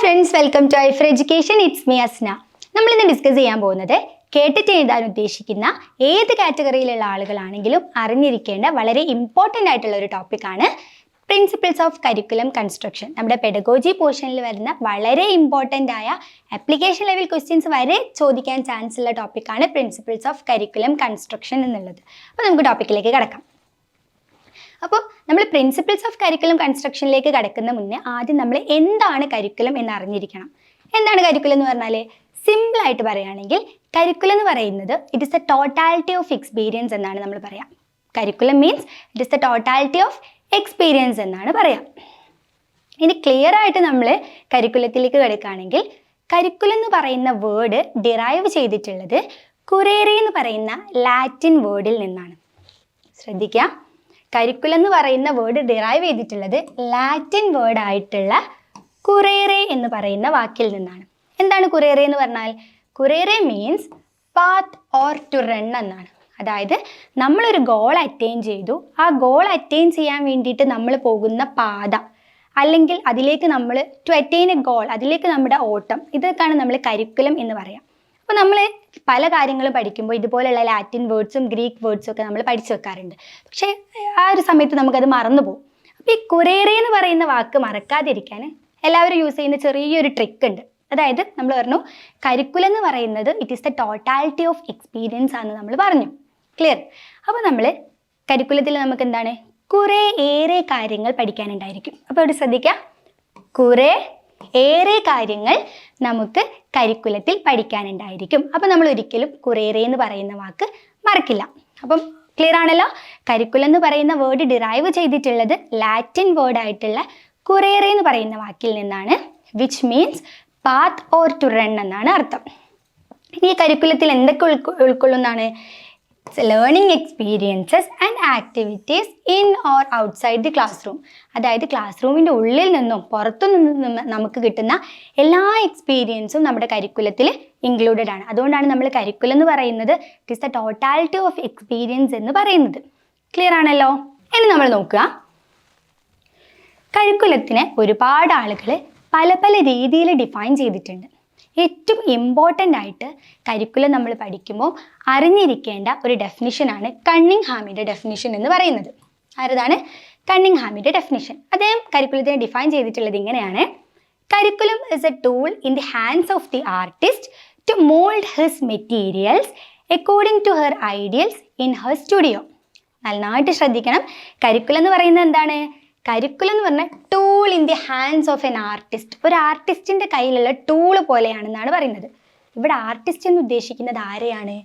Friends welcome to I education it's me Asna നമ്മൾ ഇന്ന് discuss ചെയ്യാൻ പോകുന്നത് കേട്ടിട്ട് എഴുതാൻ ഉദ്ദേശിക്കുന്ന ഏത് കാറ്റഗറിയിലുള്ള ആളുകളാണെങ്കിലും അറിഞ്ഞിരിക്കേണ്ട വളരെ ഇമ്പോർട്ടന്റ് ആയിട്ടുള്ള ഒരു ടോപ്പിക്കാണ് പ്രിൻസിപ്പിൾസ് ഓഫ് കരിക്കുലം കൺസ്ട്രക്ഷൻ നമ്മുടെ പെഡഗോജി പോർഷനിൽ വരുന്ന വളരെ ഇമ്പോർട്ടന്റ് ആയ ആപ്ലിക്കേഷൻ ലെവൽ ക്വസ്റ്റ്യൻസ് വരെ ചോദിക്കാൻ ചാൻസ് ഉള്ള ടോപ്പിക്കാണ് പ്രിൻസിപ്പിൾസ് ഓഫ് കരിക്കുലം കൺസ്ട്രക്ഷൻ എന്നുള്ളത്. അപ്പോൾ നമുക്ക് ടോപ്പിക്കിലേക്ക് കിടക്കാം. അപ്പോൾ നമ്മൾ പ്രിൻസിപ്പിൾസ് ഓഫ് കരിക്കുലം കൺസ്ട്രക്ഷനിലേക്ക് കടക്കുന്ന മുന്നേ ആദ്യം നമ്മൾ എന്താണ് കരിക്കുലം എന്ന് അറിഞ്ഞിരിക്കണം. എന്താണ് കരിക്കുലം എന്ന് പറഞ്ഞാൽ സിമ്പിളായിട്ട് പറയുകയാണെങ്കിൽ കരിക്കുലം എന്ന് പറയുന്നത് it is a totality of experience എന്നാണ് നമ്മൾ പറയാം. Curriculum means it is a totality of experience എന്നാണ് പറയാം. ഇനി ക്ലിയർ ആയിട്ട് നമ്മൾ കരിക്കുലത്തിലേക്ക് കിടക്കുകയാണെങ്കിൽ കരിക്കുലം എന്ന് പറയുന്ന വേർഡ് ഡിറൈവ് ചെയ്തിട്ടുള്ളത് കുറേറെ എന്ന് പറയുന്ന ലാറ്റിൻ വേർഡിൽ നിന്നാണ്. ശ്രദ്ധിക്കുക കരിക്കുലം എന്ന് പറയുന്ന വേർഡ് ഡിറൈവ് ചെയ്തിട്ടുള്ളത് ലാറ്റിൻ വേർഡ് ആയിട്ടുള്ള കുറേറെ എന്ന് പറയുന്ന വാക്കിൽ നിന്നാണ്. എന്താണ് കുറേറെ എന്ന് പറഞ്ഞാൽ? Currere means path or to run എന്നാണ്. അതായത് നമ്മളൊരു ഗോൾ അറ്റൈൻ ചെയ്തു. ആ ഗോൾ അറ്റൈൻ ചെയ്യാൻ വേണ്ടിയിട്ട് നമ്മൾ പോകുന്ന പാത. അല്ലെങ്കിൽ അതിലേക്ക് നമ്മൾ ടു അറ്റൈൻ എ ഗോൾ അതിലേക്ക് നമ്മുടെ ഓട്ടം ഇതൊക്കെയാണ് നമ്മൾ കരിക്കുലം എന്ന് പറയാം. അപ്പോൾ നമ്മൾ പല കാര്യങ്ങളും പഠിക്കുമ്പോൾ ഇതുപോലെയുള്ള ലാറ്റിൻ വേർഡ്സും ഗ്രീക്ക് വേർഡ്സും ഒക്കെ നമ്മൾ പഠിച്ചു വെക്കാറുണ്ട്. പക്ഷേ ആ ഒരു സമയത്ത് നമുക്കത് മറന്നു പോകും. അപ്പോൾ ഈ കുറേറെ എന്ന് പറയുന്ന വാക്ക് മറക്കാതിരിക്കാൻ എല്ലാവരും യൂസ് ചെയ്യുന്ന ചെറിയൊരു ട്രിക്ക് ഉണ്ട്. അതായത് നമ്മൾ പറഞ്ഞു കരിക്കുലം എന്ന് പറയുന്നത് it is the totality of experience ആണെന്ന് നമ്മൾ പറഞ്ഞു. ക്ലിയർ അപ്പോൾ നമ്മൾ കരിക്കുലത്തിൽ നമുക്ക് എന്താണ്? കുറേ ഏറെ കാര്യങ്ങൾ പഠിക്കാനുണ്ടായിരിക്കും. അപ്പോൾ ഇവിടെ ശ്രദ്ധിക്കുക കുറേ ഏറെ കാര്യങ്ങൾ നമുക്ക് കരിക്കുലത്തിൽ പഠിക്കാനുണ്ടായിരിക്കും. അപ്പം നമ്മൾ ഒരിക്കലും കുറേറെ എന്ന് പറയുന്ന വാക്ക് മറക്കില്ല. അപ്പം ക്ലിയർ ആണല്ലോ? കരിക്കുലം എന്ന് പറയുന്ന വേർഡ് ഡിറൈവ് ചെയ്തിട്ടുള്ളത് ലാറ്റിൻ വേർഡ് ആയിട്ടുള്ള കുറേറെ എന്ന് പറയുന്ന വാക്കിൽ നിന്നാണ് which means path or to run എന്നാണ് അർത്ഥം. ഇനി കരിക്കുലത്തിൽ എന്തൊക്കെ ഉൾക്കൊ ഉൾക്കൊള്ളുന്നതാണ്? Learning experiences and activities in or outside the classroom അതായത് ക്ലാസ് റൂമിന്റെ ഉള്ളിൽ നിന്നും പുറത്തു നിന്നും നമുക്ക് കിട്ടുന്ന എല്ലാ എക്സ്പീരിയൻസും നമ്മുടെ കരിക്കുലത്തിൽ ഇൻക്ലൂഡഡ് ആണ്. അതുകൊണ്ടാണ് നമ്മൾ കരിക്കുലം എന്ന് പറയുന്നത്. It is the totality of experience എന്ന് പറയുന്നത്. ക്ലിയർ ആണല്ലോ? ഇനി നമ്മൾ നോക്കുക. കരിക്കുലത്തിനെ ഒരുപാട് ആളുകൾ പല പല രീതിയിൽ ഡിഫൈൻ ചെയ്തിട്ടുണ്ട്. ഏറ്റവും ഇമ്പോർട്ടന്റ് ആയിട്ട് കരിക്കുലം നമ്മൾ പഠിക്കുമ്പോൾ അറിഞ്ഞിരിക്കേണ്ട ഒരു ഡെഫിനിഷനാണ് കണ്ണിങ് ഹാമിന്റെ ഡെഫിനിഷൻ എന്ന് പറയുന്നത്. ആരതാണ്? കണ്ണിങ് ഹാമിന്റെ ഡെഫിനിഷൻ അദ്ദേഹം കരിക്കുലത്തിനെ ഡിഫൈൻ ചെയ്തിട്ടുള്ളത് ഇങ്ങനെയാണ്. Curriculum is a tool in the hands of the artist to mould his materials according to her ideals in her studio നന്നായിട്ട് ശ്രദ്ധിക്കണം. കരിക്കുലം എന്ന് പറയുന്നത് എന്താണ്? കരിക്കുലം എന്ന് പറഞ്ഞാൽ tool in the hands of an artist ഒരു ആർട്ടിസ്റ്റിന്റെ കയ്യിലുള്ള ടൂൾ പോലെയാണെന്നാണ് പറയുന്നത്. ഇവിടെ ആർട്ടിസ്റ്റ് എന്ന് ഉദ്ദേശിക്കുന്നത് ആരെയാണ്?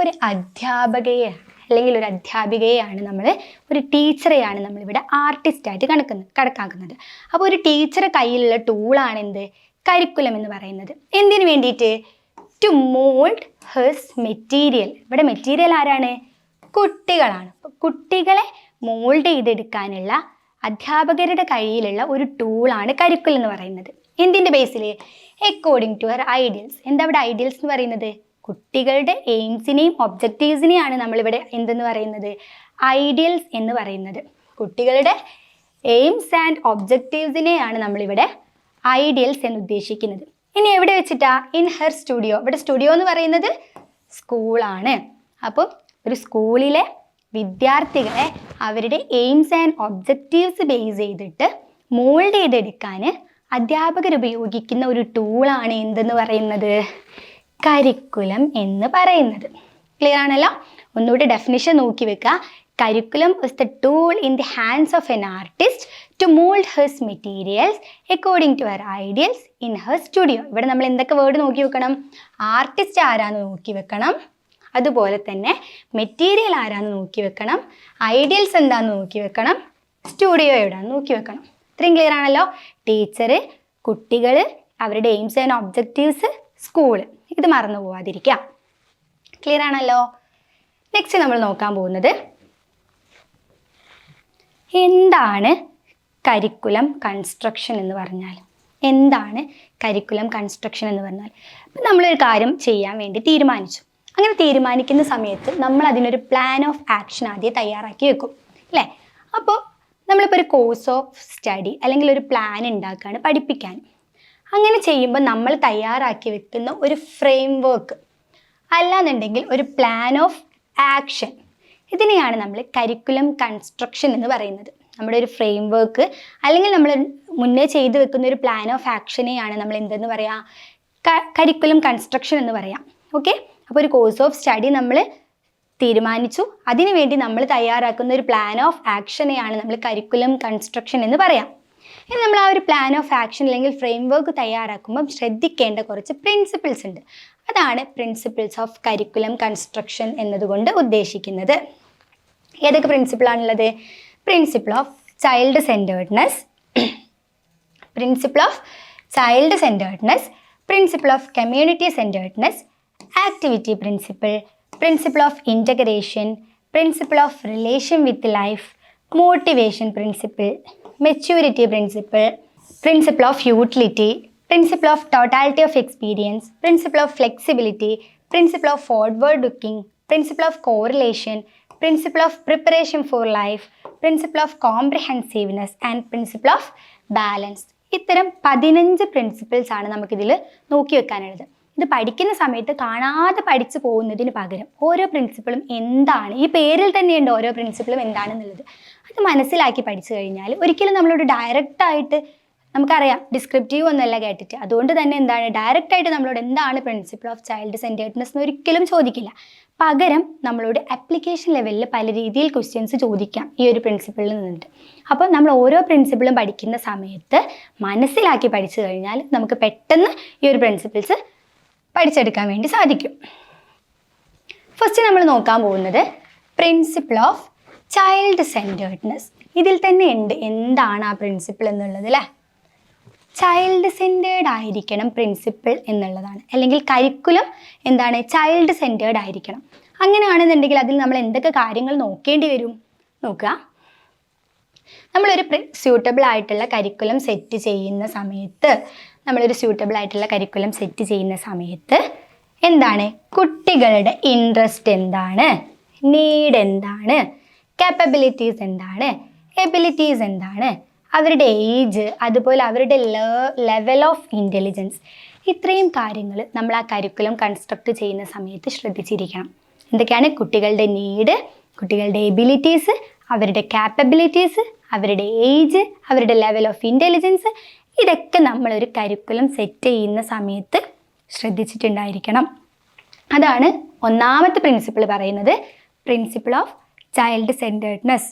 ഒരു അധ്യാപകയെ അല്ലെങ്കിൽ ഒരു അധ്യാപികയെയാണ് നമ്മൾ ഒരു ടീച്ചറെയാണ് നമ്മളിവിടെ ആർട്ടിസ്റ്റായിട്ട് കണക്കുന്നത് കണക്കാക്കുന്നത്. അപ്പോൾ ഒരു ടീച്ചറെ കയ്യിലുള്ള ടൂളാണ് എന്ത്? കരിക്കുലം എന്ന് പറയുന്നത്. എന്തിനു വേണ്ടിയിട്ട്? ടു മോൾഡ് ഹേഴ്സ് മെറ്റീരിയൽ ഇവിടെ മെറ്റീരിയൽ ആരാണ്? കുട്ടികളാണ്. കുട്ടികളെ മോൾഡ് ചെയ്തെടുക്കാനുള്ള അധ്യാപകരുടെ കയ്യിലുള്ള ഒരു ടൂളാണ് കരിക്കുലം എന്ന് പറയുന്നത്. എന്തിന്റെ ബേസിൽ അക്കോർഡിംഗ് ടു ഹർ ഐഡിയൽസ് എന്താ ഇവിടെ ഐഡിയൽസ് എന്ന് പറയുന്നത്? കുട്ടികളുടെ എയിംസിനെയും ഒബ്ജക്റ്റീവ്സിനെയാണ് നമ്മളിവിടെ എന്തെന്ന് പറയുന്നത്? ഐഡിയൽസ് എന്ന് പറയുന്നത്. കുട്ടികളുടെ എയിംസ് ആൻഡ് ഒബ്ജക്റ്റീവ്സിനെയാണ് നമ്മളിവിടെ ഐഡിയൽസ് എന്ന് ഉദ്ദേശിക്കുന്നത്. ഇനി എവിടെ വെച്ചിട്ടാ? ഇൻ ഹെർ സ്റ്റുഡിയോ ഇവിടെ സ്റ്റുഡിയോ എന്ന് പറയുന്നത് സ്കൂളാണ് അപ്പം ഒരു സ്കൂളിലെ വിദ്യാർത്ഥികളെ അവരുടെ എയിംസ് ആൻഡ് ഒബ്ജക്റ്റീവ്സ് ബേസ് ചെയ്തിട്ട് മോൾഡ് ചെയ്തെടുക്കാൻ അധ്യാപകർ ഉപയോഗിക്കുന്ന ഒരു ടൂളാണ് എന്തെന്ന് പറയുന്നത്? കരിക്കുലം എന്ന് പറയുന്നത്. ക്ലിയർ ആണല്ലോ? ഒന്നുകൂടി ഡെഫിനിഷൻ നോക്കി വെക്കുക. Curriculum is the tool in the hands of an artist to mould his materials according to her ideals in her studio ഇവിടെ നമ്മൾ എന്തൊക്കെ വേർഡ് നോക്കി വെക്കണം? ആർട്ടിസ്റ്റ് ആരാന്ന് നോക്കി വെക്കണം. അതുപോലെ തന്നെ മെറ്റീരിയൽ ആരാന്ന് നോക്കി വെക്കണം. ഐഡിയൽസ് എന്താന്ന് നോക്കി വെക്കണം. സ്റ്റുഡിയോ എവിടെയാന്ന് നോക്കി വെക്കണം. ഇത്രയും ക്ലിയർ ആണല്ലോ? ടീച്ചർ കുട്ടികൾ അവരുടെ എയിംസ് ആൻഡ് ഒബ്ജക്റ്റീവ്സ് സ്കൂൾ ഇത് മറന്നു പോവാതിരിക്കുക ക്ലിയർ ആണല്ലോ? നെക്സ്റ്റ് നമ്മൾ നോക്കാൻ പോകുന്നത് എന്താണ് കരിക്കുലം കൺസ്ട്രക്ഷൻ എന്ന് പറഞ്ഞാൽ? എന്താണ് കരിക്കുലം കൺസ്ട്രക്ഷൻ എന്ന് പറഞ്ഞാൽ? ഇപ്പം നമ്മളൊരു കാര്യം ചെയ്യാൻ വേണ്ടി തീരുമാനിച്ചു. അങ്ങനെ തീരുമാനിക്കുന്ന സമയത്ത് നമ്മൾ അതിനൊരു പ്ലാൻ ഓഫ് ആക്ഷൻ ആദ്യം തയ്യാറാക്കി വെക്കും അല്ലേ? അപ്പോൾ നമ്മളിപ്പോൾ ഒരു കോഴ്സ് ഓഫ് സ്റ്റഡി അല്ലെങ്കിൽ ഒരു പ്ലാൻ ഉണ്ടാക്കുകയാണ് പഠിപ്പിക്കാൻ. അങ്ങനെ ചെയ്യുമ്പോൾ നമ്മൾ തയ്യാറാക്കി വെക്കുന്ന ഒരു ഫ്രെയിം വർക്ക് അല്ലാന്നുണ്ടെങ്കിൽ ഒരു പ്ലാൻ ഓഫ് ആക്ഷൻ ഇതിനെയാണ് നമ്മൾ കരിക്കുലം കൺസ്ട്രക്ഷൻ എന്ന് പറയുന്നത്. നമ്മുടെ ഒരു ഫ്രെയിം വർക്ക് അല്ലെങ്കിൽ നമ്മൾ മുന്നേ ചെയ്തു വെക്കുന്ന ഒരു പ്ലാൻ ഓഫ് ആക്ഷനെയാണ് നമ്മൾ എന്തെന്ന് പറയാം? കരിക്കുലം കൺസ്ട്രക്ഷൻ എന്ന് പറയാം. ഓക്കെ അപ്പോൾ ഒരു കോഴ്സ് ഓഫ് സ്റ്റഡി നമ്മൾ തീരുമാനിച്ചു. അതിനുവേണ്ടി നമ്മൾ തയ്യാറാക്കുന്ന ഒരു പ്ലാൻ ഓഫ് ആക്ഷനെയാണ് നമ്മൾ കരിക്കുലം കൺസ്ട്രക്ഷൻ എന്ന് പറയാം. ഇനി നമ്മൾ ആ ഒരു പ്ലാൻ ഓഫ് ആക്ഷൻ അല്ലെങ്കിൽ ഫ്രെയിം വർക്ക് തയ്യാറാക്കുമ്പം ശ്രദ്ധിക്കേണ്ട കുറച്ച് പ്രിൻസിപ്പിൾസ് ഉണ്ട്. അതാണ് പ്രിൻസിപ്പിൾസ് ഓഫ് കരിക്കുലം കൺസ്ട്രക്ഷൻ എന്നതുകൊണ്ട് ഉദ്ദേശിക്കുന്നത്. ഏതൊക്കെ പ്രിൻസിപ്പിളാണുള്ളത് principle of child centredness principle of child centredness principle of community centredness activity principle principle of integration principle of relation with life motivation principle maturity principle principle of utility principle of totality of experience principle of flexibility principle of forward looking principle of correlation principle of preparation for life principle of comprehensiveness and principle of balance ഇത്തരം പതിനഞ്ച് principles ആണ് നമുക്കിതിൽ നോക്കി വെക്കാനുള്ളത് ഇത് പഠിക്കുന്ന സമയത്ത് കാണാതെ പഠിച്ചു പോകുന്നതിന് പകരം ഓരോ പ്രിൻസിപ്പിളും എന്താണ്? ഈ പേരിൽ തന്നെയുണ്ട് ഓരോ പ്രിൻസിപ്പിളും എന്താണെന്നുള്ളത്. അത് മനസ്സിലാക്കി പഠിച്ചു കഴിഞ്ഞാൽ ഒരിക്കലും നമ്മളോട് ഡയറക്റ്റ് ആയിട്ട് നമുക്കറിയാം. ഡിസ്ക്രിപ്റ്റീവ് ഒന്നല്ല കേട്ടിട്ട്. അതുകൊണ്ട് തന്നെ എന്താണ്? ഡയറക്റ്റ് ആയിട്ട് നമ്മളോട് എന്താണ് പ്രിൻസിപ്പിൾ ഓഫ് ചൈൽഡ് സെന്റേർഡ്നെസ് എന്ന് ഒരിക്കലും ചോദിക്കില്ല. പകരം നമ്മളോട് ആപ്ലിക്കേഷൻ ലെവലിൽ പല രീതിയിൽ ക്വസ്റ്റ്യൻസ് ചോദിക്കാം ഈ ഒരു പ്രിൻസിപ്പിളിൽ നിന്നിട്ട്. അപ്പോൾ നമ്മൾ ഓരോ പ്രിൻസിപ്പിളും പഠിക്കുന്ന സമയത്ത് മനസ്സിലാക്കി പഠിച്ചു കഴിഞ്ഞാൽ നമുക്ക് പെട്ടെന്ന് ഈ ഒരു പ്രിൻസിപ്പിൾസ് പഠിച്ചെടുക്കാൻ വേണ്ടി സാധിക്കും. ഫസ്റ്റ് നമ്മൾ നോക്കാൻ പോകുന്നത് പ്രിൻസിപ്പിൾ ഓഫ് ചൈൽഡ് സെന്റേർഡ്നെസ് ഇതിൽ തന്നെ ഉണ്ട്. എന്താണ് ആ പ്രിൻസിപ്പിൾ എന്നുള്ളത് അല്ലേ? ചൈൽഡ് സെന്റേർഡ് ആയിരിക്കണം പ്രിൻസിപ്പിൾ എന്നുള്ളതാണ്. അല്ലെങ്കിൽ കരിക്കുലം എന്താണ്? ചൈൽഡ് സെന്റേർഡ് ആയിരിക്കണം. അങ്ങനെയാണെന്നുണ്ടെങ്കിൽ അതിൽ നമ്മൾ എന്തൊക്കെ കാര്യങ്ങൾ നോക്കേണ്ടി വരും? നോക്കുക. നമ്മളൊരു സ്യൂട്ടബിൾ ആയിട്ടുള്ള കരിക്കുലം സെറ്റ് ചെയ്യുന്ന സമയത്ത് നമ്മളൊരു സ്യൂട്ടബിൾ ആയിട്ടുള്ള കരിക്കുലം സെറ്റ് ചെയ്യുന്ന സമയത്ത് എന്താണ്? കുട്ടികളുടെ ഇൻട്രസ്റ്റ് എന്താണ്? നീഡ് എന്താണ്? കാപ്പബിലിറ്റീസ് എന്താണ്? എബിലിറ്റീസ് എന്താണ്? അവരുടെ ഏജ് അതുപോലെ അവരുടെ ലെവൽ ഓഫ് ഇന്റലിജൻസ് ഇത്രയും കാര്യങ്ങൾ നമ്മൾ ആ കരിക്കുലം കൺസ്ട്രക്ട് ചെയ്യുന്ന സമയത്ത് ശ്രദ്ധിച്ചിരിക്കണം. എന്തൊക്കെയാണ്? കുട്ടികളുടെ നീഡ് കുട്ടികളുടെ എബിലിറ്റീസ് അവരുടെ കാപ്പബിലിറ്റീസ് അവരുടെ ഏജ് അവരുടെ ലെവൽ ഓഫ് ഇന്റലിജൻസ് ഇതൊക്കെ നമ്മളൊരു കരിക്കുലം സെറ്റ് ചെയ്യുന്ന സമയത്ത് ശ്രദ്ധിച്ചിട്ടുണ്ടായിരിക്കണം. അതാണ് ഒന്നാമത്തെ പ്രിൻസിപ്പിൾ പറയുന്നത് പ്രിൻസിപ്പിൾ ഓഫ് ചൈൽഡ് സെന്റേർഡ്നെസ്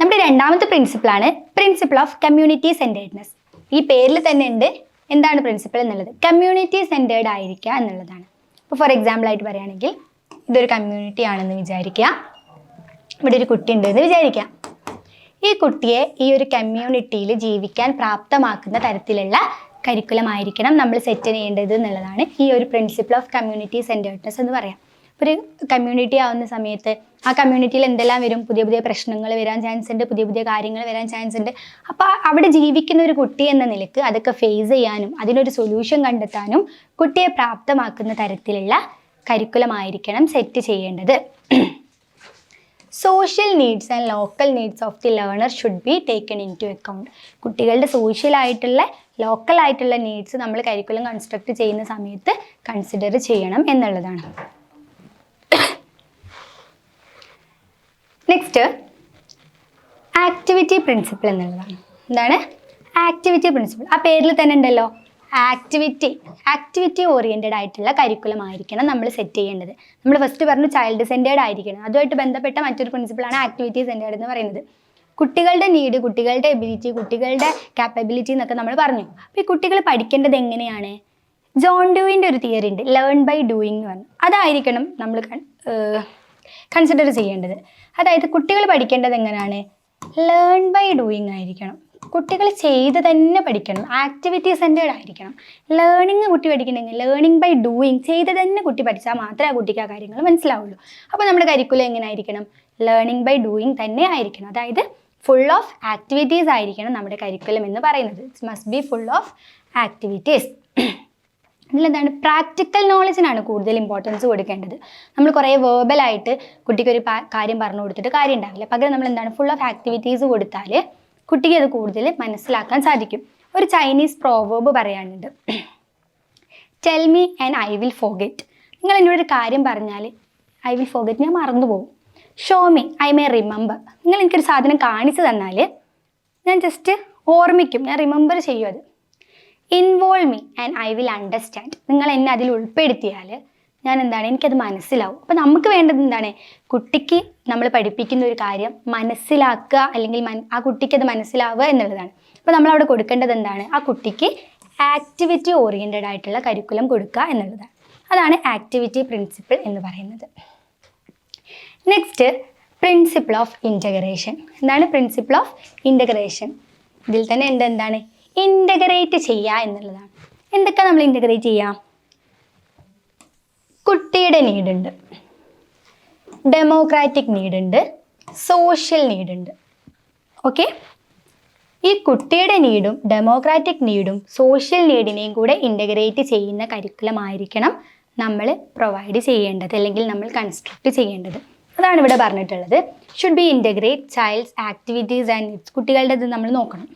നമ്മുടെ രണ്ടാമത്തെ പ്രിൻസിപ്പിളാണ് പ്രിൻസിപ്പിൾ ഓഫ് കമ്മ്യൂണിറ്റി സെന്റേർഡ്നെസ് ഈ പേരിൽ തന്നെ ഉണ്ട് എന്താണ് പ്രിൻസിപ്പിൾ എന്നുള്ളത്. കമ്മ്യൂണിറ്റി സെന്റേർഡ് ആയിരിക്കുക എന്നുള്ളതാണ്. ഇപ്പോൾ ഫോർ എക്സാമ്പിൾ ആയിട്ട് പറയുകയാണെങ്കിൽ ഇതൊരു കമ്മ്യൂണിറ്റി ആണെന്ന് വിചാരിക്കുക. ഇവിടെ ഒരു കുട്ടി ഉണ്ട് എന്ന് വിചാരിക്കാം ഈ കുട്ടിയെ ഈ ഒരു കമ്മ്യൂണിറ്റിയിൽ ജീവിക്കാൻ പ്രാപ്തമാക്കുന്ന തരത്തിലുള്ള കരിക്കുലം ആയിരിക്കണം നമ്മൾ സെറ്റ് ചെയ്യേണ്ടത് എന്നുള്ളതാണ് ഈ ഒരു പ്രിൻസിപ്പിൾ ഓഫ് കമ്മ്യൂണിറ്റി സെന്റേർഡ്നെസ് എന്ന് പറയാം. ഒരു കമ്മ്യൂണിറ്റി ആവുന്ന സമയത്ത് ആ കമ്മ്യൂണിറ്റിയിൽ എന്തെല്ലാം വരും? പുതിയ പുതിയ പ്രശ്നങ്ങൾ വരാൻ ചാൻസ് ഉണ്ട് പുതിയ പുതിയ കാര്യങ്ങൾ വരാൻ ചാൻസ് ഉണ്ട്. അപ്പോൾ അവിടെ ജീവിക്കുന്ന ഒരു കുട്ടി എന്ന നിലയ്ക്ക് അതൊക്കെ ഫേസ് ചെയ്യാനും അതിനൊരു സൊല്യൂഷൻ കണ്ടെത്താനും കുട്ടിയെ പ്രാപ്തമാക്കുന്ന തരത്തിലുള്ള കരിക്കുലമായിരിക്കണം സെറ്റ് ചെയ്യേണ്ടത്. Social needs and local needs of the learner should be taken into account കുട്ടികളുടെ ലോക്കൽ ആയിട്ടുള്ള നീഡ്സ് നമ്മൾ കരിക്കുലം കൺസ്ട്രക്ട് ചെയ്യുന്ന സമയത്ത് കൺസിഡർ ചെയ്യണം എന്നുള്ളതാണ്. നെക്സ്റ്റ് ആക്ടിവിറ്റി പ്രിൻസിപ്പിൾ എന്നുള്ളതാണ്. എന്താണ്? ആക്ടിവിറ്റി പ്രിൻസിപ്പിൾ ആ പേരിൽ തന്നെ ഉണ്ടല്ലോ. ആക്ടിവിറ്റി ആക്ടിവിറ്റി ഓറിയന്റഡ് ആയിട്ടുള്ള കരിക്കുലം ആയിരിക്കണം നമ്മൾ സെറ്റ് ചെയ്യേണ്ടത്. നമ്മൾ ഫസ്റ്റ് പറഞ്ഞു ചൈൽഡ് സെന്റേർഡ് ആയിരിക്കണം. അതുമായിട്ട് ബന്ധപ്പെട്ട മറ്റൊരു പ്രിൻസിപ്പിളാണ് ആക്ടിവിറ്റി സെന്റേർഡ് എന്ന് പറയുന്നത്. കുട്ടികളുടെ നീഡ് കുട്ടികളുടെ എബിലിറ്റി കുട്ടികളുടെ കാപ്പബിലിറ്റി എന്നൊക്കെ നമ്മൾ പറഞ്ഞു. അപ്പോൾ ഈ കുട്ടികൾ പഠിക്കേണ്ടത് എങ്ങനെയാണ്? ജോൺ ഡൂയിന്റെ ഒരു തിയറി ഉണ്ട് ലേൺ ബൈ ഡൂയിങ് എന്ന് പറഞ്ഞു. അതായിരിക്കണം നമ്മൾ കൺസിഡർ ചെയ്യേണ്ടത്. അതായത് കുട്ടികൾ പഠിക്കേണ്ടത് എങ്ങനെയാണ്? ലേൺ ബൈ ഡൂയിങ് ആയിരിക്കണം. കുട്ടികൾ ചെയ്ത് തന്നെ പഠിക്കണം. ആക്ടിവിറ്റി സെന്റേഡ് ആയിരിക്കണം. ലേണിംഗ് കുട്ടി പഠിക്കണമെങ്കിൽ ലേണിംഗ് ബൈ ഡൂയിങ് ചെയ്ത് തന്നെ കുട്ടി പഠിച്ചാൽ മാത്രമേ ആ കുട്ടിക്ക് ആ കാര്യങ്ങൾ മനസ്സിലാവുള്ളൂ. അപ്പോൾ നമ്മുടെ കരിക്കുലം എങ്ങനെ ആയിരിക്കണം ലേണിംഗ് ബൈ ഡൂയിങ് തന്നെ ആയിരിക്കണം. അതായത് ഫുൾ ഓഫ് ആക്ടിവിറ്റീസ് ആയിരിക്കണം നമ്മുടെ കരിക്കുലം എന്ന് പറയുന്നത്. It's must be full of activities ഇതിലെന്താണ്? Practical നോളജിനാണ് കൂടുതൽ ഇമ്പോർട്ടൻസ് കൊടുക്കേണ്ടത്. നമ്മൾ കുറേ വേർബലായിട്ട് കുട്ടിക്കൊരു കാര്യം പറഞ്ഞു കൊടുത്തിട്ട് കാര്യം ഉണ്ടാവില്ല പകരം നമ്മൾ എന്താണ് ഫുൾ ഓഫ് ആക്ടിവിറ്റീസ് കൊടുത്താൽ കുട്ടിക്ക് അത് കൂടുതൽ മനസ്സിലാക്കാൻ സാധിക്കും. ഒരു ചൈനീസ് പ്രോവേബ് പറയാനുണ്ട് tell me and I will forget നിങ്ങൾ എന്നോട് ഒരു കാര്യം പറഞ്ഞാൽ ഐ വിൽ ഫോഗറ്റ് ഞാൻ മറന്നുപോകും show me I may remember നിങ്ങൾ എനിക്കൊരു സാധനം കാണിച്ചു തന്നാൽ ഞാൻ ജസ്റ്റ് ഓർമ്മിക്കും ഞാൻ റിമെമ്പർ ചെയ്യും അത്. Involve me and I will understand നിങ്ങൾ എന്നെ അതിൽ ഉൾപ്പെടുത്തിയാൽ ഞാൻ എന്താണ് എനിക്കത് മനസ്സിലാവും. അപ്പം നമുക്ക് വേണ്ടത് എന്താണ്? കുട്ടിക്ക് നമ്മൾ പഠിപ്പിക്കുന്ന ഒരു കാര്യം മനസ്സിലാക്കുക അല്ലെങ്കിൽ ആ കുട്ടിക്ക് അത് മനസ്സിലാവുക എന്നുള്ളതാണ്. അപ്പോൾ നമ്മൾ അവിടെ കൊടുക്കേണ്ടത് എന്താണ്? ആ കുട്ടിക്ക് ആക്ടിവിറ്റി ഓറിയന്റഡ് ആയിട്ടുള്ള കരിക്കുലം കൊടുക്കുക എന്നുള്ളതാണ്. അതാണ് ആക്ടിവിറ്റി പ്രിൻസിപ്പിൾ എന്ന് പറയുന്നത്. നെക്സ്റ്റ് പ്രിൻസിപ്പിൾ ഓഫ് ഇന്റഗ്രേഷൻ എന്താണ് പ്രിൻസിപ്പിൾ ഓഫ് ഇന്റഗ്രേഷൻ ഇതിൽ തന്നെ ഉണ്ട് എന്താണ്? ഇന്റഗ്രേറ്റ് ചെയ്യുക എന്നുള്ളതാണ്. എന്തൊക്കെ നമ്മൾ ഇന്റഗ്രേറ്റ് ചെയ്യാം കുട്ടിയുടെ നീഡുണ്ട്. ഡെമോക്രാറ്റിക് നീഡുണ്ട്. സോഷ്യൽ നീഡുണ്ട്. ഓക്കെ ഈ കുട്ടിയുടെ നീഡും ഡെമോക്രാറ്റിക് നീഡും സോഷ്യൽ നീഡിനെയും കൂടെ ഇന്റഗ്രേറ്റ് ചെയ്യുന്ന കരിക്കുലം ആയിരിക്കണം നമ്മൾ പ്രൊവൈഡ് ചെയ്യേണ്ടത് അല്ലെങ്കിൽ നമ്മൾ കൺസ്ട്രക്ട് ചെയ്യേണ്ടത്. അതാണ് ഇവിടെ പറഞ്ഞിട്ടുള്ളത്. Should be integrate child's activities and needs കുട്ടികളുടെ ഇത് നമ്മൾ നോക്കണം.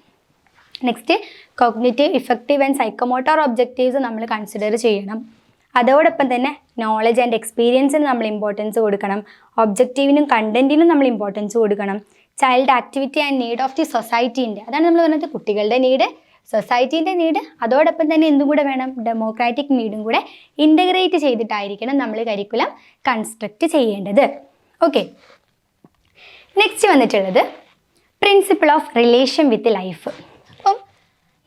Next cognitive affective and psychomotor objectives നമ്മൾ കൺസിഡർ ചെയ്യണം. അതോടൊപ്പം തന്നെ നോളജ് ആൻഡ് എക്സ്പീരിയൻസിന് നമ്മൾ ഇമ്പോർട്ടൻസ് കൊടുക്കണം. ഒബ്ജക്റ്റീവിനും കണ്ടന്റിനും നമ്മൾ ഇമ്പോർട്ടൻസ് കൊടുക്കണം. Child activity and need of the സൊസൈറ്റീന്റെ അതാണ് നമ്മൾ പറഞ്ഞത് കുട്ടികളുടെ നീഡ് സൊസൈറ്റീന്റെ നീഡ് അതോടൊപ്പം തന്നെ എന്തും കൂടെ വേണം? ഡെമോക്രാറ്റിക് നീഡും കൂടെ ഇന്റഗ്രേറ്റ് ചെയ്തിട്ടായിരിക്കണം നമ്മൾ കരിക്കുലം കൺസ്ട്രക്റ്റ് ചെയ്യേണ്ടത്. ഓക്കെ നെക്സ്റ്റ് വന്നിട്ടുള്ളത് principle of relation with life അപ്പം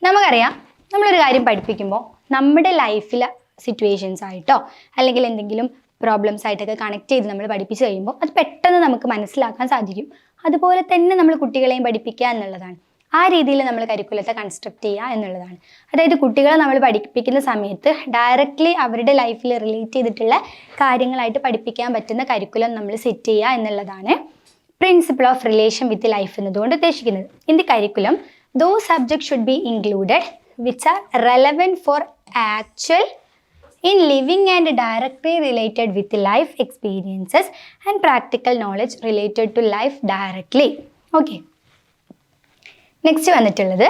നമുക്കറിയാം നമ്മളൊരു കാര്യം പഠിപ്പിക്കുമ്പോൾ നമ്മുടെ ലൈഫിൽ സിറ്റുവേഷൻസ് ആയിട്ടോ അല്ലെങ്കിൽ എന്തെങ്കിലും പ്രോബ്ലംസ് ആയിട്ടൊക്കെ കണക്ട് ചെയ്ത് നമ്മൾ പഠിപ്പിച്ച് കഴിയുമ്പോൾ അത് പെട്ടെന്ന് നമുക്ക് മനസ്സിലാക്കാൻ സാധിക്കും. അതുപോലെ തന്നെ നമ്മൾ കുട്ടികളെയും പഠിപ്പിക്കുക എന്നുള്ളതാണ്. ആ രീതിയിൽ നമ്മൾ കരിക്കുലത്തെ കൺസ്ട്രക്ട് ചെയ്യുക എന്നുള്ളതാണ്. അതായത് കുട്ടികളെ നമ്മൾ പഠിപ്പിക്കുന്ന സമയത്ത് ഡയറക്റ്റ്ലി അവരുടെ ലൈഫിൽ റിലേറ്റ് ചെയ്തിട്ടുള്ള കാര്യങ്ങളായിട്ട് പഠിപ്പിക്കാൻ പറ്റുന്ന കരിക്കുലം നമ്മൾ സെറ്റ് ചെയ്യുക എന്നുള്ളതാണ് principle of relation with life എന്നതുകൊണ്ട് ഉദ്ദേശിക്കുന്നത്. In the curriculum though subject should be included which are relevant for actual in living and directly related with life experiences and practical knowledge related to life directly. Okay next വന്നിട്ടുള്ളത്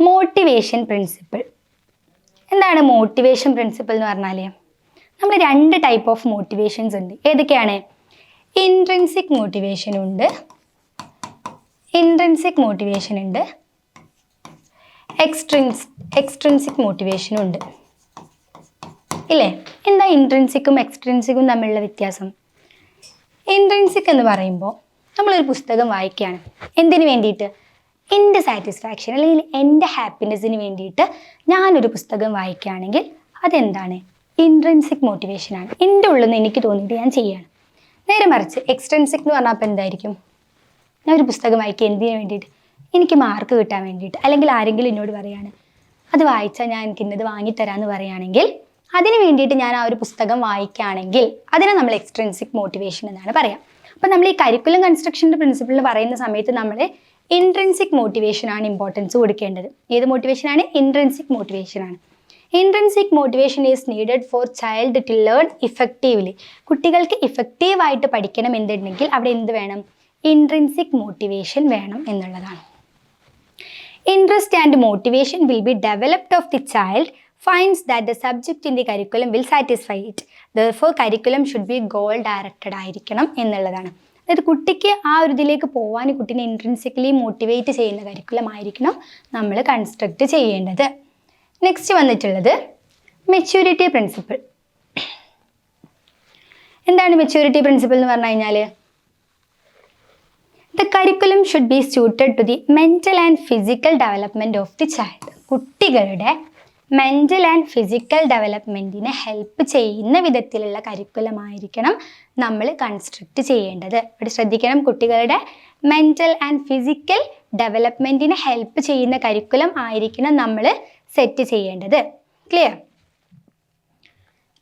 motivation principle എന്താണ് motivation principle എന്ന് പറഞ്ഞാൽ നമ്മൾ രണ്ട് type of motivations ഉണ്ട്. ഏതൊക്കെയാണ്? Intrinsic motivation ഉണ്ട്. Intrinsic motivation ഉണ്ട്. എക്സ്ട്രിൻസ് എക്സ്ട്രിൻസിക് മോട്ടിവേഷനും ഉണ്ട്. ഇല്ലേ? എന്താ ഇൻട്രൻസിക്കും എക്സ്ട്രൻസിക്കും തമ്മിലുള്ള വ്യത്യാസം? ഇൻട്രൻസിക് എന്ന് പറയുമ്പോൾ നമ്മളൊരു പുസ്തകം വായിക്കുകയാണ്. എന്തിനു വേണ്ടിയിട്ട്? എന്റെ സാറ്റിസ്ഫാക്ഷൻ അല്ലെങ്കിൽ എന്റെ ഹാപ്പിനെസ്സിന് വേണ്ടിയിട്ട് ഞാനൊരു പുസ്തകം വായിക്കുകയാണെങ്കിൽ അതെന്താണ്? ഇൻട്രൻസിക് മോട്ടിവേഷനാണ് എന്റെ ഉള്ളിൽ നിന്ന് എനിക്ക് തോന്നിയിട്ട് ഞാൻ ചെയ്യാണ്. നേരെ മറിച്ച് എക്സ്ട്രൻസിക് എന്ന് പറഞ്ഞാൽ അപ്പോൾ എന്തായിരിക്കും? ഞാൻ ഒരു പുസ്തകം വായിക്കുക എന്തിനു വേണ്ടിയിട്ട്? എനിക്ക് മാർക്ക് കിട്ടാൻ വേണ്ടിയിട്ട്. അല്ലെങ്കിൽ ആരെങ്കിലും എന്നോട് പറയാണ് അത് വായിച്ചാൽ ഞാൻ എനിക്ക് ഇന്നത് വാങ്ങിത്തരാമെന്ന് പറയുകയാണെങ്കിൽ അതിന് വേണ്ടിയിട്ട് ഞാൻ ആ ഒരു പുസ്തകം വായിക്കുകയാണെങ്കിൽ അതിനെ നമ്മൾ എക്സ്ട്രൻസിക് മോട്ടിവേഷൻ എന്നാണ് പറയാം. അപ്പം നമ്മൾ ഈ കരിക്കുലം കൺസ്ട്രക്ഷന്റെ പ്രിൻസിപ്പിളിൽ പറയുന്ന സമയത്ത് നമ്മൾ ഇൻട്രൻസിക് മോട്ടിവേഷനാണ് ഇമ്പോർട്ടൻസ് കൊടുക്കേണ്ടത്. ഏത് മോട്ടിവേഷനാണ് intrinsic മോട്ടിവേഷനാണ് intrinsic motivation is needed for child to learn effectively കുട്ടികൾക്ക് ഇഫക്റ്റീവായിട്ട് പഠിക്കണം എന്നുണ്ടെങ്കിൽ അവിടെ എന്ത് വേണം? ഇൻട്രൻസിക് മോട്ടിവേഷൻ വേണം എന്നുള്ളതാണ്. Interest motivation will be developed of the child finds that the in the curriculum will satisfy it it. For curriculum should be goal directed ആയിരിക്കണം എന്നുള്ളതാണ്. അതായത് കുട്ടിക്ക് ആ ഒരു ഇതിലേക്ക് പോകാൻ കുട്ടീനെ ഇൻട്രൻസിക്കലി മോട്ടിവേറ്റ് ചെയ്യുന്ന കരിക്കുലമായിരിക്കണം നമ്മൾ കൺസ്ട്രക്റ്റ് ചെയ്യേണ്ടത്. നെക്സ്റ്റ് വന്നിട്ടുള്ളത് മെച്യൂരിറ്റി പ്രിൻസിപ്പിൾ എന്താണ് മെച്യൂരിറ്റി പ്രിൻസിപ്പിൾ എന്ന് പറഞ്ഞു കഴിഞ്ഞാൽ the curriculum should be suited to the mental and physical development of the child കുട്ടികളുടെ മെന്റൽ ആൻഡ് ഫിസിക്കൽ ഡെവലപ്മെന്റിനെ ഹെൽപ്പ് ചെയ്യുന്ന വിധത്തിലുള്ള കരിക്കുലം ആയിരിക്കണം നമ്മൾ കൺസ്ട്രക്റ്റ് ചെയ്യേണ്ടത്. ഇവിടെ ശ്രദ്ധിക്കണം കുട്ടികളുടെ മെന്റൽ ആൻഡ് ഫിസിക്കൽ ഡെവലപ്മെന്റിനെ ഹെൽപ്പ് ചെയ്യുന്ന കരിക്കുലം ആയിരിക്കണം നമ്മൾ സെറ്റ് ചെയ്യേണ്ടത്. ക്ലിയർ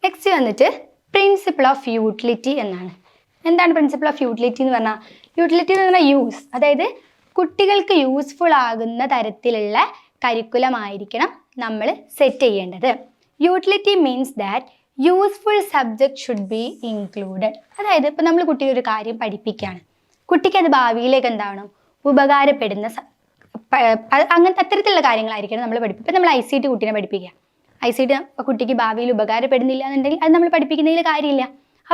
നെക്സ്റ്റ് വന്നിട്ട് പ്രിൻസിപ്പിൾ ഓഫ് യൂട്ടിലിറ്റി എന്നാണ്. എന്താണ് പ്രിൻസിപ്പിൾ ഓഫ് യൂട്ടിലിറ്റി എന്ന് പറഞ്ഞാൽ യൂട്ടിലിറ്റി എന്ന് പറഞ്ഞാൽ യൂസ് അതായത് കുട്ടികൾക്ക് യൂസ്ഫുൾ ആകുന്ന തരത്തിലുള്ള കരിക്കുലം ആയിരിക്കണം നമ്മൾ സെറ്റ് ചെയ്യേണ്ടത്. Utility means that useful subject should be included അതായത് ഇപ്പം നമ്മൾ കുട്ടിയെ ഒരു കാര്യം പഠിപ്പിക്കുകയാണ്. കുട്ടിക്ക് അത് ഭാവിയിലേക്ക് എന്താണ് ഉപകാരപ്പെടുന്ന അങ്ങനത്തെ അത്തരത്തിലുള്ള കാര്യങ്ങളായിരിക്കണം നമ്മൾ പഠിപ്പിക്കുക. ഇപ്പം നമ്മൾ ഐ സി ടി കുട്ടീനെ പഠിപ്പിക്കുക. ഐ സി ടി കുട്ടിക്ക് ഭാവിയിൽ ഉപകാരപ്പെടുന്നില്ല എന്നുണ്ടെങ്കിൽ അത് നമ്മൾ പഠിപ്പിക്കുന്നതിൽ കാര്യമില്ല.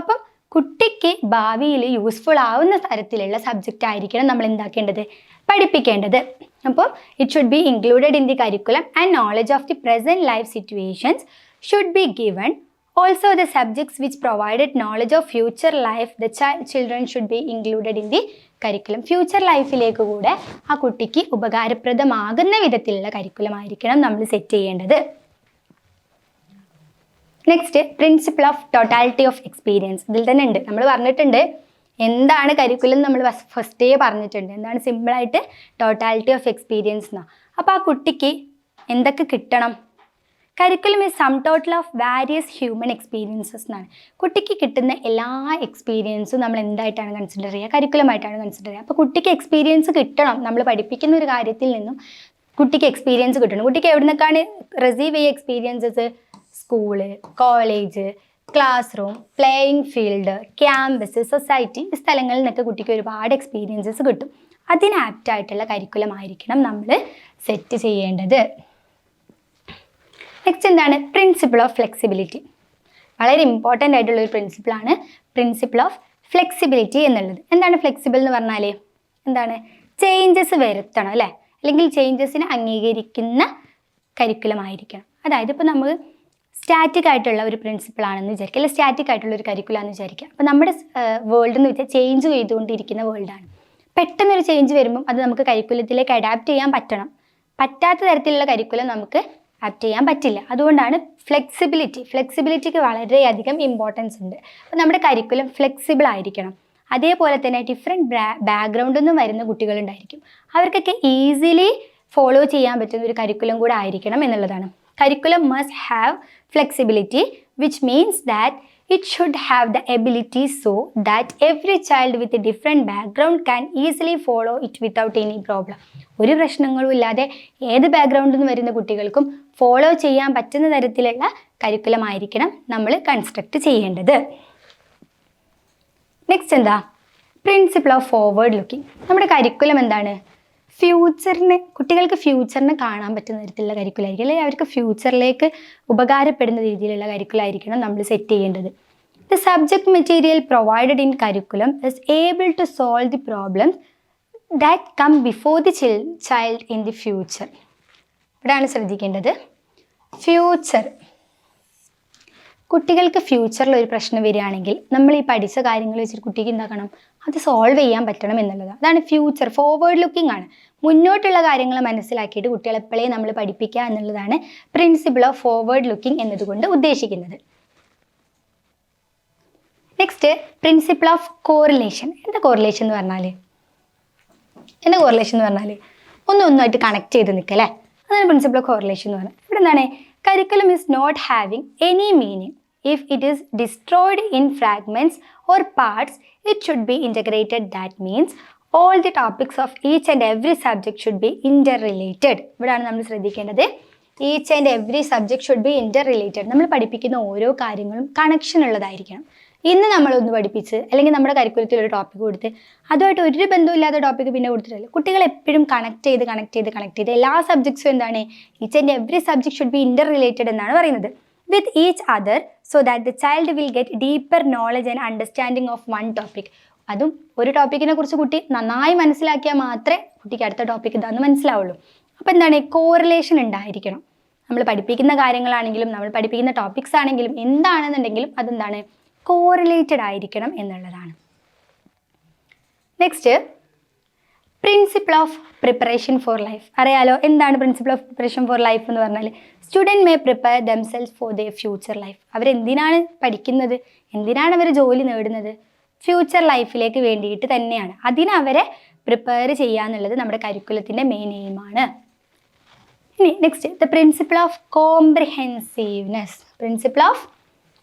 അപ്പം കുട്ടിക്ക് ഭാവിയിൽ യൂസ്ഫുൾ ആവുന്ന തരത്തിലുള്ള സബ്ജക്റ്റ് ആയിരിക്കണം നമ്മൾ എന്താക്കേണ്ടത്? പഠിപ്പിക്കേണ്ടത്. അപ്പോൾ it should be included in the curriculum and knowledge of the present life situations should be given also the subjects which provided knowledge of future life the children should be included in the curriculum future ലൈഫിലേക്ക് കൂടെ ആ കുട്ടിക്ക് ഉപകാരപ്രദമാകുന്ന വിധത്തിലുള്ള curriculum ആയിരിക്കണം നമ്മൾ set ചെയ്യേണ്ടത്. Next principle of totality of experience ഇതിൽ തന്നെ ഉണ്ട്. നമ്മൾ പറഞ്ഞിട്ടുണ്ട് എന്താണ് കരിക്കുലം നമ്മൾ ഫസ്റ്റ് ഡേ പറഞ്ഞിട്ടുണ്ട്. എന്താണ് സിമ്പിളായിട്ട് ടോട്ടാലിറ്റി ഓഫ് എക്സ്പീരിയൻസ് എന്നാണ് അപ്പോൾ ആ കുട്ടിക്ക് എന്തൊക്കെ കിട്ടണം? Curriculum is sum total of various human experiences എന്നാണ്. കുട്ടിക്ക് കിട്ടുന്ന എല്ലാ എക്സ്പീരിയൻസും നമ്മൾ എന്തായിട്ടാണ് കൺസിഡർ ചെയ്യുക? കരിക്കുലമായിട്ടാണ് കൺസിഡർ ചെയ്യുക. അപ്പോൾ കുട്ടിക്ക് എക്സ്പീരിയൻസ് കിട്ടണം. നമ്മൾ പഠിപ്പിക്കുന്ന ഒരു കാര്യത്തിൽ നിന്നും കുട്ടിക്ക് എക്സ്പീരിയൻസ് കിട്ടണം. കുട്ടിക്ക് എവിടെ നിന്നൊക്കെയാണ് റിസീവ് ചെയ്യുക experiences school college classroom playing field campus society സ്ഥലങ്ങളിൽ നിന്നൊക്കെ കുട്ടിക്ക് ഒരുപാട് എക്സ്പീരിയൻസസ് കിട്ടും. അതിന് ആപ്റ്റായിട്ടുള്ള കരിക്കുലം ആയിരിക്കണം നമ്മൾ സെറ്റ് ചെയ്യേണ്ടത്. നെക്സ്റ്റ് എന്താണ്? പ്രിൻസിപ്പിൾ ഓഫ് ഫ്ലെക്സിബിലിറ്റി വളരെ ഇമ്പോർട്ടന്റ് ആയിട്ടുള്ള ഒരു പ്രിൻസിപ്പിളാണ് പ്രിൻസിപ്പിൾ ഓഫ് ഫ്ലെക്സിബിലിറ്റി എന്നുള്ളത്. എന്താണ് ഫ്ലെക്സിബിൾ എന്ന് പറഞ്ഞാൽ എന്താണ്? ചേഞ്ചസ് വരുത്തണം അല്ലേ? അല്ലെങ്കിൽ ചേഞ്ചസിനെ അംഗീകരിക്കുന്ന കരിക്കുലം ആയിരിക്കണം. അതായത് ഇപ്പോൾ നമ്മൾ സ്റ്റാറ്റിക് ആയിട്ടുള്ള ഒരു പ്രിൻസിപ്പിൾ ആണെന്ന് വിചാരിക്കുക. അല്ലെങ്കിൽ സ്റ്റാറ്റിക് ആയിട്ടുള്ള ഒരു കരിക്കുലാന്ന് വിചാരിക്കുക. അപ്പോൾ നമ്മുടെ വേൾഡ് എന്ന് വെച്ചാൽ ചേഞ്ച് ചെയ്തുകൊണ്ടിരിക്കുന്ന വേൾഡാണ് പെട്ടെന്നൊരു ചേഞ്ച് വരുമ്പം അത് നമുക്ക് കരിക്കുലത്തിലേക്ക് അഡാപ്റ്റ് ചെയ്യാൻ പറ്റണം. പറ്റാത്ത തരത്തിലുള്ള കരിക്കുലം നമുക്ക് ആപ്റ്റ് ചെയ്യാൻ പറ്റില്ല. അതുകൊണ്ടാണ് ഫ്ലെക്സിബിലിറ്റി ഫ്ലെക്സിബിലിറ്റിക്ക് വളരെയധികം ഇമ്പോർട്ടൻസ് ഉണ്ട്. അപ്പോൾ നമ്മുടെ കരിക്കുലം ഫ്ലെക്സിബിൾ ആയിരിക്കണം. അതേപോലെ തന്നെ ഡിഫറെന്റ് ബാക്ക്ഗ്രൗണ്ടിൽ നിന്നും വരുന്ന കുട്ടികളുണ്ടായിരിക്കും. അവർക്കൊക്കെ ഈസിലി ഫോളോ ചെയ്യാൻ പറ്റുന്ന ഒരു കരിക്കുലം കൂടെ ആയിരിക്കണം എന്നുള്ളതാണ്. Curriculum must have flexibility which means that it should have the ability so that every child with different background can easily follow it without any problem ഒരു പ്രശ്നങ്ങളും ഇല്ലാതെ ഏത് ബാക്ക്ഗ്രൗണ്ടിൽ നിന്ന് വരുന്ന കുട്ടികൾക്കും ഫോളോ ചെയ്യാൻ പറ്റുന്ന തരത്തിലുള്ള കരിക്കുലമായിരിക്കണം നമ്മൾ കൺസ്ട്രക്ട് ചെയ്യേണ്ടത്. നെക്സ്റ്റ് എന്താ? പ്രിൻസിപ്പിൾ ഓഫ് ഫോർവേഡ് ലുക്കിംഗ് നമ്മുടെ കരിക്കുലം എന്താണ്? ഫ്യൂച്ചറിന് കുട്ടികൾക്ക് ഫ്യൂച്ചറിനെ കാണാൻ പറ്റുന്ന തരത്തിലുള്ള കരിക്കുലായിരിക്കും. അല്ലെങ്കിൽ അവർക്ക് ഫ്യൂച്ചറിലേക്ക് ഉപകാരപ്പെടുന്ന രീതിയിലുള്ള കരിക്കുലായിരിക്കണം നമ്മൾ സെറ്റ് ചെയ്യേണ്ടത്. The subject material provided in curriculum is able to solve the problem that come before the chil child in the future ഇവിടെയാണ് ശ്രദ്ധിക്കേണ്ടത്. ഫ്യൂച്ചർ കുട്ടികൾക്ക് ഫ്യൂച്ചറിൽ ഒരു പ്രശ്നം വരികയാണെങ്കിൽ നമ്മൾ ഈ പഠിച്ച കാര്യങ്ങൾ വെച്ചിട്ട് കുട്ടിക്ക് എന്താക്കണം അത് സോൾവ് ചെയ്യാൻ പറ്റണം എന്നുള്ളത്. അതാണ് ഫ്യൂച്ചർ ഫോർവേഡ് ലുക്കിംഗ് ആണ്. മുന്നോട്ടുള്ള കാര്യങ്ങൾ മനസ്സിലാക്കിയിട്ട് കുട്ടികളെ എപ്പോഴേ നമ്മൾ പഠിപ്പിക്കുക എന്നുള്ളതാണ് പ്രിൻസിപ്പിൾ ഓഫ് ഫോർവേഡ് ലുക്കിംഗ് എന്നതുകൊണ്ട് ഉദ്ദേശിക്കുന്നത്. നെക്സ്റ്റ് പ്രിൻസിപ്പിൾ ഓഫ് കോറിലേഷൻ എന്താ കോറിലേഷൻ എന്ന് പറഞ്ഞാൽ എന്താ കോറിലേഷൻ എന്ന് പറഞ്ഞാൽ ഒന്നും കണക്ട് ചെയ്ത് നിൽക്കല്ലേ അതാണ് പ്രിൻസിപ്പിൾ ഓഫ് കോറിലേഷൻ എന്ന് പറഞ്ഞാൽ ഇവിടെ എന്താണ്? Is not having any meaning if it is destroyed in fragments or parts it should be integrated that means all the topics of each and every subject should be interrelated ഇവിടെയാണ് നമ്മൾ ശ്രദ്ധിക്കേണ്ടത്. Each and every subject should be interrelated നമ്മൾ പഠിപ്പിക്കുന്ന ഓരോ കാര്യങ്ങളും connection ഉള്ളതായിരിക്കണം. ഇന്ന് നമ്മളൊന്ന് പഠിപ്പിച്ച് അല്ലെങ്കിൽ നമ്മുടെ കരിക്കുലത്തിൽ ഒരു ടോപ്പിക് കൊടുത്ത് അതുമായിട്ട് ഒരു ബന്ധമില്ലാത്ത ടോപ്പിക് പിന്നെ കൊടുത്തിട്ടില്ല. കുട്ടികൾ എപ്പോഴും കണക്ട് ചെയ്ത് കണക്ട് ചെയ്ത് കണക്ട് ചെയ്ത് എല്ലാ സബ്ജക്ട്സും എന്താണ്? Each and every subject should be interrelated എന്നാണ് പറയുന്നത്. With each other so that the child will get deeper knowledge and understanding of one topic അതും ഒരു ടോപ്പിക്കിനെ കുറിച്ച് കുട്ടി നന്നായി മനസ്സിലാക്കിയാൽ മാത്രമേ കുട്ടിക്ക് അടുത്ത ടോപ്പിക് ഇതാന്ന് മനസ്സിലാവുള്ളൂ. അപ്പോൾ എന്താണ്? കോറിലേഷൻ ഉണ്ടായിരിക്കണം. നമ്മൾ പഠിപ്പിക്കുന്ന കാര്യങ്ങളാണെങ്കിലും നമ്മൾ പഠിപ്പിക്കുന്ന ടോപ്പിക്സ് ആണെങ്കിലും എന്താണെന്നുണ്ടെങ്കിലും അതെന്താണ്? കോറിലേറ്റഡ് ആയിരിക്കണം എന്നുള്ളതാണ്. Next principle of preparation for life അറിയാലോ എന്താണ് principle of preparation for life എന്ന് പറഞ്ഞാൽ student may prepare themselves for the future life അവരെന്തിനാണ് പഠിക്കുന്നത്? എന്തിനാണ് അവർ ജോലി നേടുന്നത്? ഫ്യൂച്ചർ ലൈഫിലേക്ക് വേണ്ടിയിട്ട് തന്നെയാണ്. അതിനവരെ പ്രിപ്പയർ ചെയ്യുക എന്നുള്ളത് നമ്മുടെ കരിക്കുലത്തിന്റെ മെയിൻ എയിമാണ് ഇനി next the principle of comprehensiveness principle of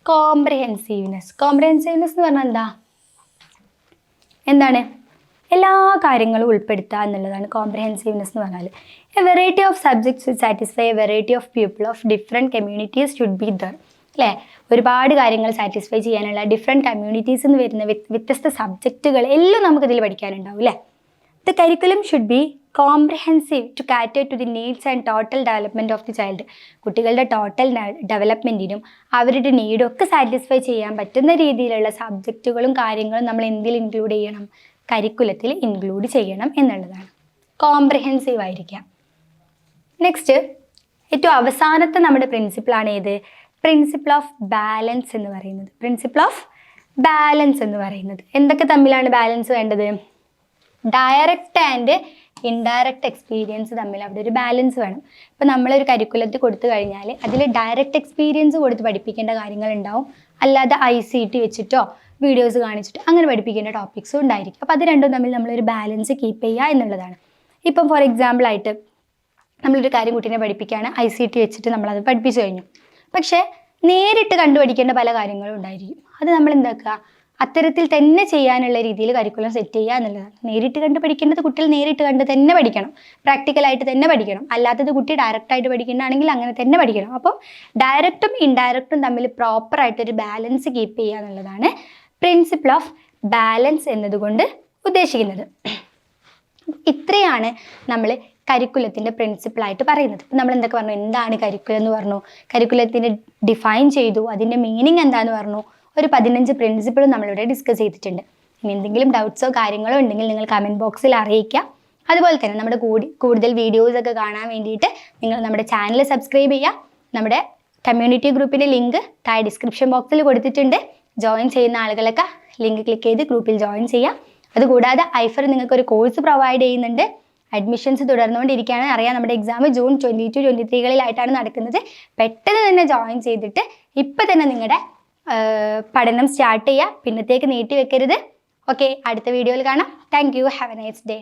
comprehensiveness comprehensiveness എന്ന് പറഞ്ഞാൽ എന്താ? എന്താണ്? എല്ലാ കാര്യങ്ങളും ഉൾപ്പെടുത്തുക എന്നുള്ളതാണ് കോംപ്രിഹെൻസീവ്നെസ് എന്ന് പറഞ്ഞാൽ a variety of subjects satisfy a variety of people of different communities should be there അല്ലേ? ഒരുപാട് കാര്യങ്ങൾ സാറ്റിസ്ഫൈ ചെയ്യാനുള്ള ഡിഫറെന്റ് കമ്മ്യൂണിറ്റീസ് എന്ന് വരുന്ന വ്യത്യ- വ്യത്യസ്ത സബ്ജക്റ്റുകൾ എല്ലാം നമുക്കിതിൽ പഠിക്കാനുണ്ടാവും അല്ലേ? The curriculum should be comprehensive to cater to the needs and total development of the child കുട്ടികളുടെ ടോട്ടൽ ഡെവലപ്മെന്റിനും അവരുടെ നീഡും ഒക്കെ സാറ്റിസ്ഫൈ ചെയ്യാൻ പറ്റുന്ന രീതിയിലുള്ള സബ്ജക്റ്റുകളും കാര്യങ്ങളും നമ്മൾ എന്തിൽ ഇൻക്ലൂഡ് ചെയ്യണം? കരിക്കുലത്തിൽ ഇൻക്ലൂഡ് ചെയ്യണം എന്നുള്ളതാണ്. കോംപ്രഹെൻസീവ് ആയിരിക്കാം. നെക്സ്റ്റ് ഏറ്റവും അവസാനത്തെ നമ്മുടെ പ്രിൻസിപ്പിളാണ് ഏത്? പ്രിൻസിപ്പിൾ ഓഫ് ബാലൻസ് എന്ന് പറയുന്നത്. പ്രിൻസിപ്പിൾ ഓഫ് ബാലൻസ് എന്ന് പറയുന്നത്. എന്തൊക്കെ തമ്മിലാണ് ബാലൻസ് വേണ്ടത്? ഡയറക്റ്റ് ആൻഡ് ഇൻഡയറക്റ്റ് എക്സ്പീരിയൻസ് തമ്മിൽ അവിടെ ഒരു ബാലൻസ് വേണം. ഇപ്പം നമ്മളൊരു കരിക്കുലത്തിൽ കൊടുത്തു കഴിഞ്ഞാൽ അതിൽ ഡയറക്റ്റ് എക്സ്പീരിയൻസ് കൊടുത്ത് പഠിപ്പിക്കേണ്ട കാര്യങ്ങൾ ഉണ്ടാവും. അല്ലാതെ ഐ സി ടി വെച്ചിട്ടോ വീഡിയോസ് കാണിച്ചിട്ടോ അങ്ങനെ പഠിപ്പിക്കേണ്ട ടോപ്പിക്സും ഉണ്ടായിരിക്കും. അപ്പോൾ അത് രണ്ടും തമ്മിൽ നമ്മളൊരു ബാലൻസ് കീപ്പ് ചെയ്യുക എന്നുള്ളതാണ്. ഇപ്പം ഫോർ എക്സാമ്പിൾ ആയിട്ട് നമ്മളൊരു കാര്യം കുട്ടീനെ പഠിപ്പിക്കുകയാണ് ഐ സി ടി വെച്ചിട്ട് നമ്മളത് പഠിപ്പിച്ചു കഴിഞ്ഞു. പക്ഷേ നേരിട്ട് കണ്ടുപഠിക്കേണ്ട പല കാര്യങ്ങളും ഉണ്ടായിരിക്കും. അത് നമ്മൾ എന്താക്കുക? അത്തരത്തിൽ തന്നെ ചെയ്യാനുള്ള രീതിയിൽ കരിക്കുലം സെറ്റ് ചെയ്യുക എന്നുള്ളതാണ്. നേരിട്ട് കണ്ട് പഠിക്കേണ്ടത് കുട്ടികൾ നേരിട്ട് കണ്ട് തന്നെ പഠിക്കണം. പ്രാക്ടിക്കലായിട്ട് തന്നെ പഠിക്കണം. അല്ലാത്തത് കുട്ടി ഡയറക്റ്റായിട്ട് പഠിക്കേണ്ടതാണെങ്കിൽ അങ്ങനെ തന്നെ പഠിക്കണം. അപ്പോൾ ഡയറക്റ്റും ഇൻഡയറക്റ്റും തമ്മിൽ പ്രോപ്പറായിട്ടൊരു ബാലൻസ് കീപ്പ് ചെയ്യുക എന്നുള്ളതാണ് പ്രിൻസിപ്പിൾ ഓഫ് ബാലൻസ് എന്നതുകൊണ്ട് ഉദ്ദേശിക്കുന്നത്. ഇത്രയാണ് നമ്മൾ കരിക്കുലത്തിന്റെ പ്രിൻസിപ്പിളായിട്ട് പറയുന്നത്. ഇപ്പം നമ്മൾ എന്തൊക്കെ പറഞ്ഞു? എന്താണ് കരിക്കുലം എന്ന് പറഞ്ഞു. കരിക്കുലത്തിനെ ഡിഫൈൻ ചെയ്തു. അതിന്റെ മീനിങ് എന്താന്ന് പറഞ്ഞു. ഒരു പതിനഞ്ച് പ്രിൻസിപ്പിളും നമ്മളിവിടെ ഡിസ്കസ് ചെയ്തിട്ടുണ്ട്. ഇനി എന്തെങ്കിലും ഡൗട്ട്സോ കാര്യങ്ങളോ ഉണ്ടെങ്കിൽ നിങ്ങൾ കമന്റ് ബോക്സിൽ അറിയിക്കുക. അതുപോലെ തന്നെ നമ്മുടെ കൂടി കൂടുതൽ വീഡിയോസൊക്കെ കാണാൻ വേണ്ടിയിട്ട് നിങ്ങൾ നമ്മുടെ ചാനൽ സബ്സ്ക്രൈബ് ചെയ്യുക. നമ്മുടെ കമ്മ്യൂണിറ്റി ഗ്രൂപ്പിന്റെ ലിങ്ക് താഴെ ഡിസ്ക്രിപ്ഷൻ ബോക്സിൽ കൊടുത്തിട്ടുണ്ട്. ജോയിൻ ചെയ്യുന്ന ആളുകളൊക്കെ ലിങ്ക് ക്ലിക്ക് ചെയ്ത് ഗ്രൂപ്പിൽ ജോയിൻ ചെയ്യാം അതുകൂടാതെ ഐഫർ നിങ്ങൾക്ക് ഒരു കോഴ്സ് പ്രൊവൈഡ് ചെയ്യുന്നുണ്ട്. അഡ്മിഷൻസ് തുടർന്നുകൊണ്ടിരിക്കുകയാണ്. അറിയാം നമ്മുടെ exam June twenty two twenty ത്രീകളിലായിട്ടാണ് നടക്കുന്നത്. പെട്ടെന്ന് തന്നെ ജോയിൻ ചെയ്തിട്ട് ഇപ്പം തന്നെ നിങ്ങളുടെ പഠനം സ്റ്റാർട്ട് ചെയ്യുക പിന്നത്തേക്ക് നീട്ടി വെക്കരുത്. ഓക്കെ അടുത്ത വീഡിയോയിൽ കാണാം. Thank you have a nice day